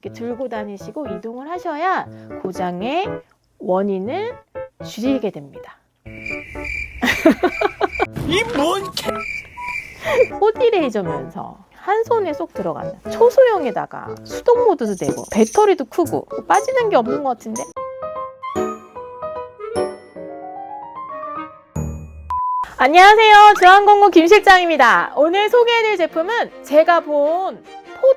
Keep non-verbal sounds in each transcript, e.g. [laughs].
이렇게 들고 다니시고 이동을 하셔야 고장의 원인을 줄이게 됩니다. 이뭔 4D 레이저면서 한 손에 쏙 들어가는 초소형에다가 수동 모드도 되고 배터리도 크고 빠지는 게 없는 것 같은데? 안녕하세요. 중앙공고 김 실장입니다. 오늘 소개해드릴 제품은 제가 본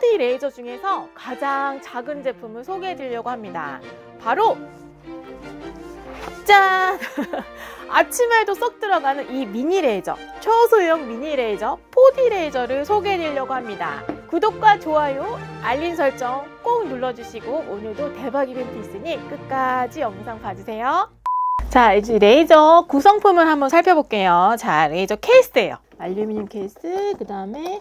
4D 레이저 중에서 가장 작은 제품을 소개해 드리려고 합니다. 바로 짠! [laughs] 아침에도 쏙 들어가는 이 미니 레이저, 초소형 미니 레이저 4D 레이저를 소개해 드리려고 합니다. 구독과 좋아요, 알림 설정 꼭 눌러주시고 오늘도 대박 이벤트 있으니 끝까지 영상 봐주세요. 자, 이제 레이저 구성품을 한번 살펴볼게요. 자, 레이저 케이스예요. 알루미늄 케이스, 그 다음에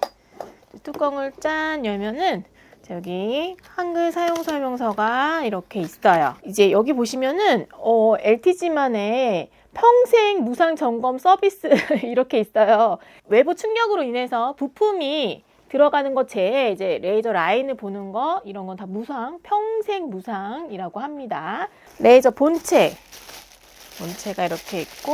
뚜껑을 짠 열면은 자, 여기 한글 사용 설명서가 이렇게 있어요. 이제 여기 보시면은 어, LTG만의 평생 무상 점검 서비스 [laughs] 이렇게 있어요. 외부 충격으로 인해서 부품이 들어가는 것 제외 이제 레이저 라인을 보는 거 이런 건 다 무상, 평생 무상이라고 합니다. 레이저 본체 본체가 이렇게 있고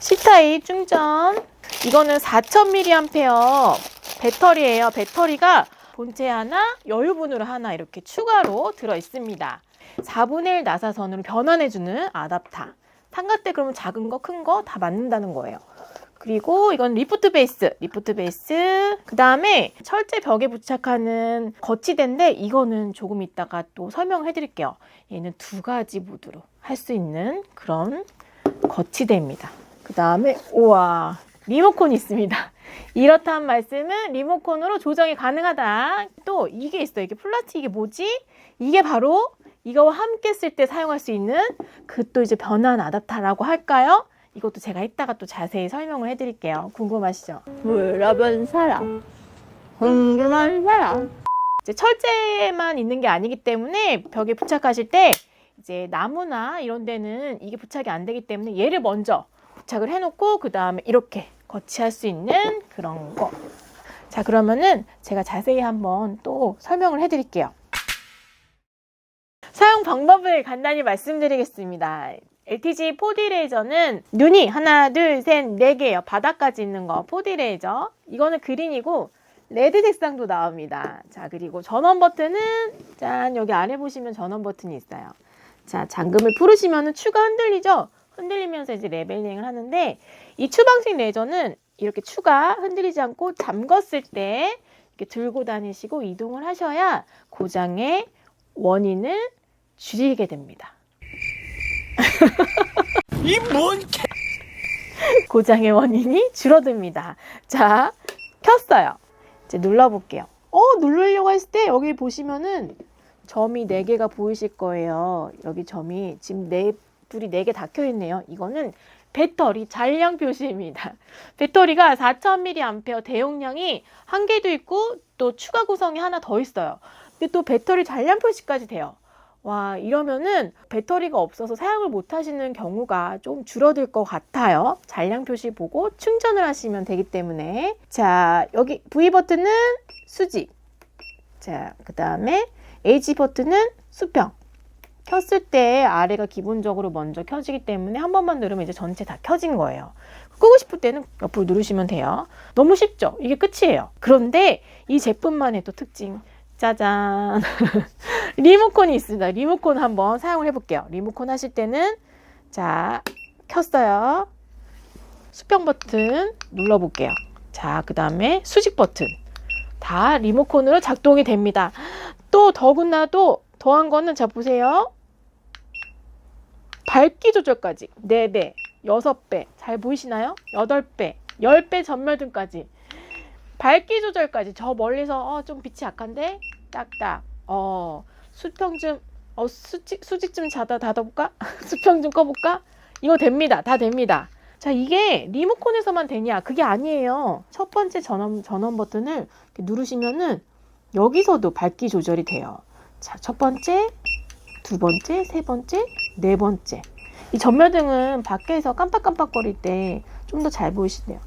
C타입 충전 이거는 4000mAh 배터리예요. 배터리가 본체 하나, 여유분으로 하나 이렇게 추가로 들어 있습니다. 4분의 1 나사선으로 변환해주는 아답터. 삼각대 그러면 작은 거, 큰 거 다 맞는다는 거예요. 그리고 이건 리프트 베이스, 리프트 베이스. 그 다음에 철제 벽에 부착하는 거치대인데 이거는 조금 이따가 또 설명해 드릴게요. 얘는 두 가지 모드로 할 수 있는 그런 거치대입니다. 그 다음에 우와 리모컨이 있습니다. 이렇다는 말씀은 리모컨으로 조정이 가능하다. 또 이게 있어요. 이게 플라스틱 이게 뭐지? 이게 바로 이거와 함께 쓸 때 사용할 수 있는 그 또 이제 변환 아답터라고 할까요? 이것도 제가 이따가 또 자세히 설명을 해드릴게요. 궁금하시죠? 물어본 사람 궁금한 사람 이제 철제만 있는 게 아니기 때문에 벽에 부착하실 때 이제 나무나 이런 데는 이게 부착이 안 되기 때문에 얘를 먼저 부착을 해놓고 그 다음에 이렇게 거치할 수 있는 그런 거. 자 그러면은 제가 자세히 한번 또 설명을 해드릴게요. 사용 방법을 간단히 말씀드리겠습니다. LTG 4D 레이저는 눈이 하나, 둘, 셋, 네 개예요. 바닥까지 있는 거 4D 레이저. 이거는 그린이고 레드 색상도 나옵니다. 자, 그리고 전원 버튼은 짠 여기 아래 보시면 전원 버튼이 있어요. 자, 잠금을 풀으시면은 추가 흔들리죠? 흔들리면서 이제 레벨링을 하는데 이 추방식 레이저는 이렇게 추가 흔들리지 않고 잠궜을 때 이렇게 들고 다니시고 이동을 하셔야 고장의 원인을 줄이게 됩니다. 이뭔 고장의 원인이 줄어듭니다. 자, 켰어요. 이제 눌러볼게요. 어, 누르려고 했을 때 여기 보시면은 점이 4개가 보이실 거예요. 여기 점이 지금 네 불이 4개 다 켜있네요. 이거는 배터리 잔량 표시입니다. 배터리가 4000mAh 대용량이 한 개도 있고 또 추가 구성이 하나 더 있어요. 근데 또 배터리 잔량 표시까지 돼요. 와, 이러면은 배터리가 없어서 사용을 못 하시는 경우가 좀 줄어들 것 같아요. 잔량 표시 보고 충전을 하시면 되기 때문에. 자, 여기 V 버튼은 수직. 자, 그 다음에 H 버튼은 수평. 켰을 때 아래가 기본적으로 먼저 켜지기 때문에 한 번만 누르면 이제 전체 다 켜진 거예요. 끄고 싶을 때는 옆으로 누르시면 돼요. 너무 쉽죠? 이게 끝이에요. 그런데 이 제품만의 또 특징. 짜잔. [laughs] 리모컨이 있습니다. 리모컨 한번 사용을 해볼게요. 리모컨 하실 때는 자, 켰어요. 수평 버튼 눌러볼게요. 자, 그 다음에 수직 버튼. 다 리모컨으로 작동이 됩니다. 또 더군다도 더한 거는 자 보세요. 밝기 조절까지 4배, 6배, 잘 보이시나요? 8배, 10배 전멸 등까지 밝기 조절까지 저 멀리서 어, 좀 빛이 약한데 딱딱 어 수평 좀 어, 수직, 수직 좀 자다 닫아볼까? [laughs] 수평 좀 꺼볼까? 이거 됩니다. 다 됩니다. 자, 이게 리모컨에서만 되냐? 그게 아니에요. 첫 번째 전원, 전원 버튼을 누르시면은 여기서도 밝기 조절이 돼요. 자, 첫 번째, 두 번째, 세 번째, 네 번째. 이 전멸등은 밖에서 깜빡깜빡거릴 때 좀 더 잘 보이시네요.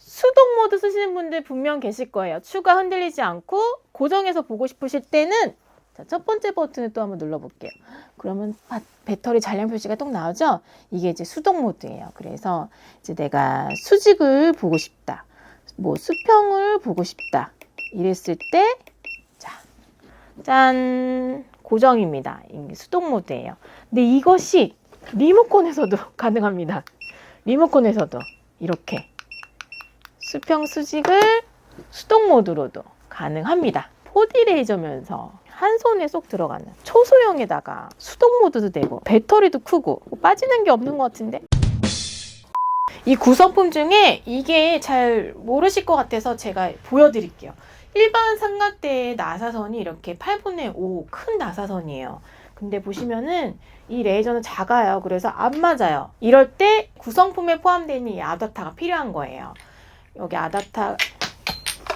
수동 모드 쓰시는 분들 분명 계실 거예요. 추가 흔들리지 않고 고정해서 보고 싶으실 때는 자, 첫 번째 버튼을 또 한번 눌러볼게요. 그러면 바- 배터리 잔량 표시가 똑 나오죠? 이게 이제 수동 모드예요. 그래서 이제 내가 수직을 보고 싶다. 뭐 수평을 보고 싶다. 이랬을 때, 자, 짠, 고정입니다. 수동 모드예요. 근데 이것이 리모컨에서도 [laughs] 가능합니다. 리모컨에서도 이렇게 수평 수직을 수동 모드로도 가능합니다. 4D 레이저면서 한 손에 쏙 들어가는 초소형에다가 수동 모드도 되고 배터리도 크고 뭐 빠지는 게 없는 것 같은데 이 구성품 중에 이게 잘 모르실 것 같아서 제가 보여드릴게요. 일반 삼각대의 나사선이 이렇게 8분의 5 큰 나사선이에요. 근데 보시면은 이 레이저는 작아요. 그래서 안 맞아요. 이럴 때 구성품에 포함되어 있는 이 아다타가 필요한 거예요. 여기 아다타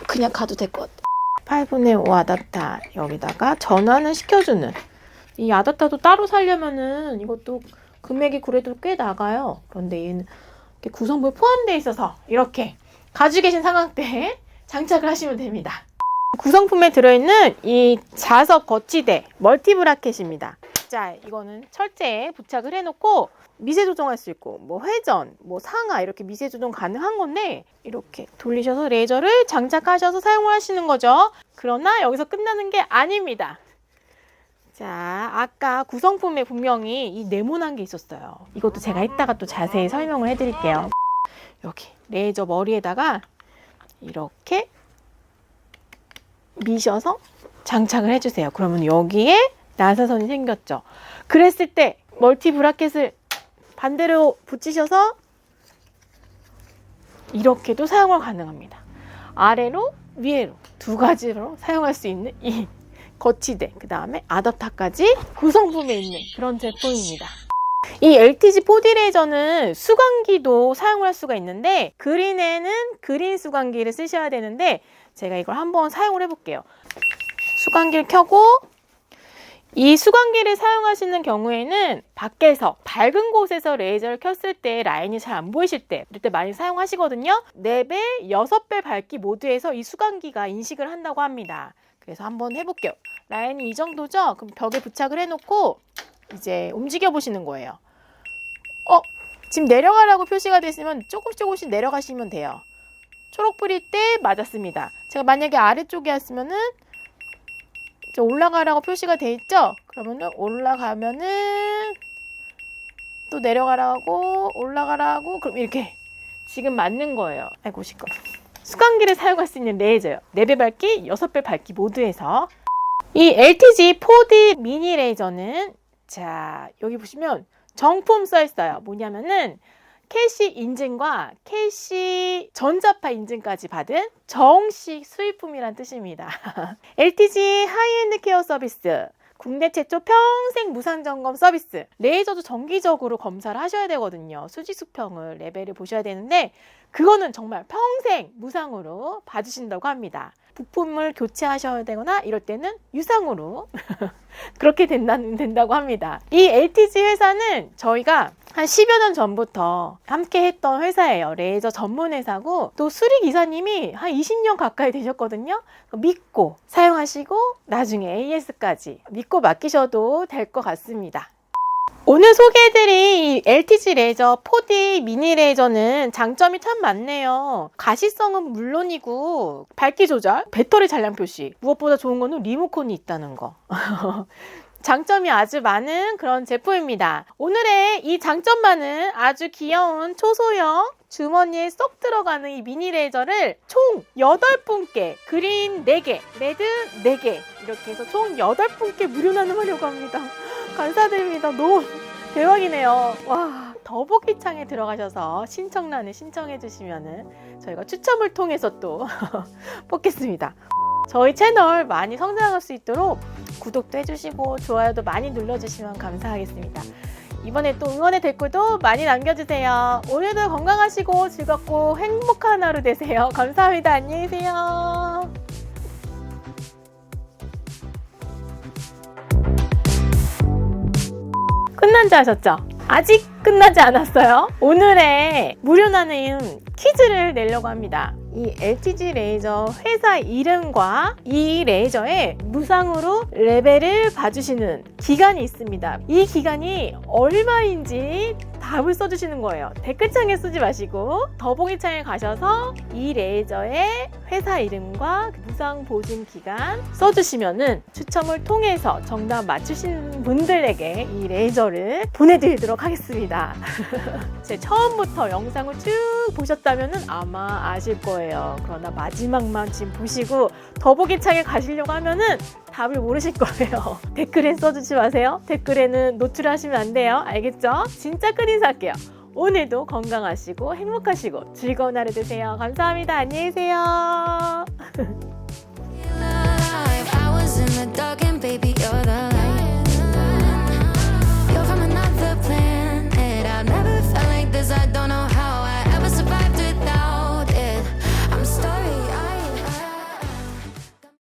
그냥 가도 될 것 같아. 8분의 5 아다타 여기다가 전환을 시켜주는 이 아다타도 따로 살려면은 이것도 금액이 그래도 꽤 나가요. 그런데 얘는 구성부에 포함되어 있어서 이렇게 가지고 계신 삼각대에 장착을 하시면 됩니다. 구성품에 들어있는 이 자석 거치대 멀티 브라켓입니다. 자, 이거는 철제에 부착을 해놓고 미세 조정할 수 있고 뭐 회전, 뭐 상하 이렇게 미세 조정 가능한 건데 이렇게 돌리셔서 레이저를 장착하셔서 사용을 하시는 거죠. 그러나 여기서 끝나는 게 아닙니다. 자, 아까 구성품에 분명히 이 네모난 게 있었어요. 이것도 제가 이따가 또 자세히 설명을 해드릴게요. 여기 레이저 머리에다가 이렇게 미셔서 장착을 해주세요. 그러면 여기에 나사선이 생겼죠. 그랬을 때 멀티 브라켓을 반대로 붙이셔서 이렇게도 사용을 가능합니다. 아래로 위에로 두 가지로 사용할 수 있는 이 거치대 그 다음에 아답타까지 구성품에 있는 그런 제품입니다. 이 LTG 4D 레이저는 수광기도 사용할 수가 있는데 그린에는 그린 수광기를 쓰셔야 되는데 제가 이걸 한번 사용을 해볼게요. 수광기를 켜고 이 수광기를 사용하시는 경우에는 밖에서 밝은 곳에서 레이저를 켰을 때 라인이 잘 안 보이실 때 이때 많이 사용하시거든요. 4배, 6배 밝기 모드에서 이 수광기가 인식을 한다고 합니다. 그래서 한번 해볼게요. 라인이 이 정도죠? 그럼 벽에 부착을 해놓고 이제 움직여 보시는 거예요. 어? 지금 내려가라고 표시가 됐으면 조금씩 조금씩 내려가시면 돼요. 초록 불일 때 맞았습니다. 제가 만약에 아래쪽에 했으면은 이제 올라가라고 표시가 돼 있죠? 그러면은 올라가면은 또 내려가라고 올라가라고 그럼 이렇게 지금 맞는 거예요. 아이고 시끄러. 수광기를 사용할 수 있는 레이저요. 4배 밝기, 6배 밝기 모드에서 이 LTG 4D 미니 레이저는 자 여기 보시면 정품 써 있어요. 뭐냐면은 캐시 인증과 캐시 전자파 인증까지 받은 정식 수입품이란 뜻입니다. [laughs] LTG 하이엔드 케어 서비스. 국내 최초 평생 무상 점검 서비스. 레이저도 정기적으로 검사를 하셔야 되거든요. 수지 수평을 레벨을 보셔야 되는데 그거는 정말 평생 무상으로 받으신다고 합니다. 부품을 교체하셔야 되거나 이럴 때는 유상으로 [laughs] 그렇게 된다, 된다고 합니다. 이 LTG 회사는 저희가 한 10여 년 전부터 함께 했던 회사예요. 레이저 전문 회사고 또 수리 기사님이 한 20년 가까이 되셨거든요. 믿고 사용하시고 나중에 AS까지 믿고 맡기셔도 될 것 같습니다. 오늘 소개해드린 이 LTG 레이저 4D 미니 레이저는 장점이 참 많네요. 가시성은 물론이고 밝기 조절, 배터리 잔량 표시, 무엇보다 좋은 거는 리모컨이 있다는 거. [laughs] 장점이 아주 많은 그런 제품입니다. 오늘의 이 장점 많은 아주 귀여운 초소형 주머니에 쏙 들어가는 이 미니 레이저를 총 8분께 그린 4개, 레드 4개 이렇게 해서 총 8분께 무료 나눔하려고 합니다. [gasps] 감사드립니다. 너무 대박이네요. 와, 더보기 창에 들어가셔서 신청란에 신청해 주시면은 저희가 추첨을 통해서 또 [laughs] 뽑겠습니다. 저희 채널 많이 성장할 수 있도록 구독도 해주시고 좋아요도 많이 눌러주시면 감사하겠습니다. 이번에 또 응원의 댓글도 많이 남겨주세요. 오늘도 건강하시고 즐겁고 행복한 하루 되세요. [laughs] 감사합니다. 안녕히 계세요. 끝난 줄 아셨죠? 아직 끝나지 않았어요. 오늘의 무료 나눔 퀴즈를 내려고 합니다. 이 LTG 레이저 회사 이름과 이 레이저의 무상으로 레벨을 봐주시는 기간이 있습니다. 이 기간이 얼마인지 답을 써주시는 거예요. 댓글창에 쓰지 마시고 더보기창에 가셔서 이 레이저의 회사 이름과 그 무상 보증 기간 써주시면은 추첨을 통해서 정답 맞추신 분들에게 이 레이저를 보내드리도록 하겠습니다. [laughs] 제 처음부터 영상을 쭉 보셨다면 아마 아실 거예요. 그러나 마지막만 지금 보시고 더보기 창에 가시려고 하면은 답을 모르실 거예요. [laughs] 댓글에 써주지 마세요. 댓글에는 노출하시면 안 돼요. 알겠죠? 진짜 큰 인사할게요. 오늘도 건강하시고 행복하시고 즐거운 하루 되세요. 감사합니다. 안녕히 계세요. [laughs]